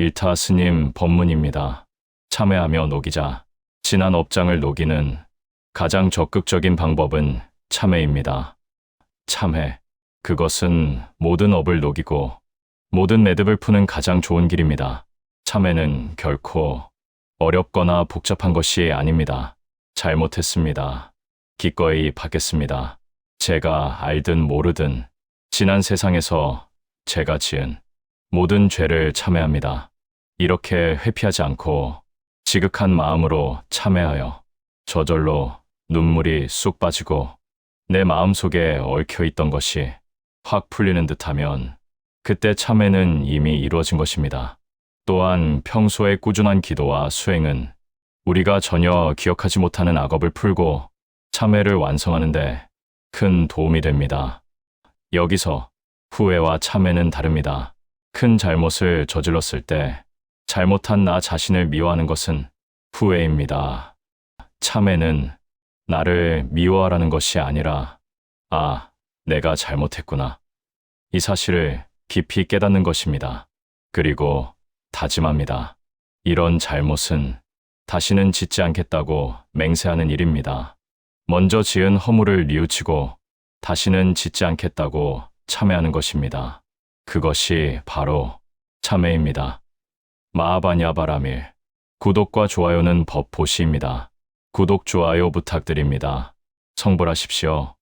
일타 스님 법문입니다. 참회하며 녹이자. 지난 업장을 녹이는 가장 적극적인 방법은 참회입니다. 참회. 그것은 모든 업을 녹이고 모든 매듭을 푸는 가장 좋은 길입니다. 참회는 결코 어렵거나 복잡한 것이 아닙니다. 잘못했습니다. 기꺼이 받겠습니다. 제가 알든 모르든 지난 세상에서 제가 지은 모든 죄를 참회합니다. 이렇게 회피하지 않고 지극한 마음으로 참회하여 저절로 눈물이 쑥 빠지고 내 마음속에 얽혀 있던 것이 확 풀리는 듯하면 그때 참회는 이미 이루어진 것입니다. 또한 평소의 꾸준한 기도와 수행은 우리가 전혀 기억하지 못하는 악업을 풀고 참회를 완성하는데 큰 도움이 됩니다. 여기서 후회와 참회는 다릅니다. 큰 잘못을 저질렀을 때 잘못한 나 자신을 미워하는 것은 후회입니다. 참회는 나를 미워하라는 것이 아니라 아, 내가 잘못했구나. 이 사실을 깊이 깨닫는 것입니다. 그리고 다짐합니다. 이런 잘못은 다시는 짓지 않겠다고 맹세하는 일입니다. 먼저 지은 허물을 뉘우치고 다시는 짓지 않겠다고 참회하는 것입니다. 그것이 바로 참회입니다. 마하바냐바라밀 구독과 좋아요는 법보시입니다. 구독, 좋아요 부탁드립니다. 성불하십시오.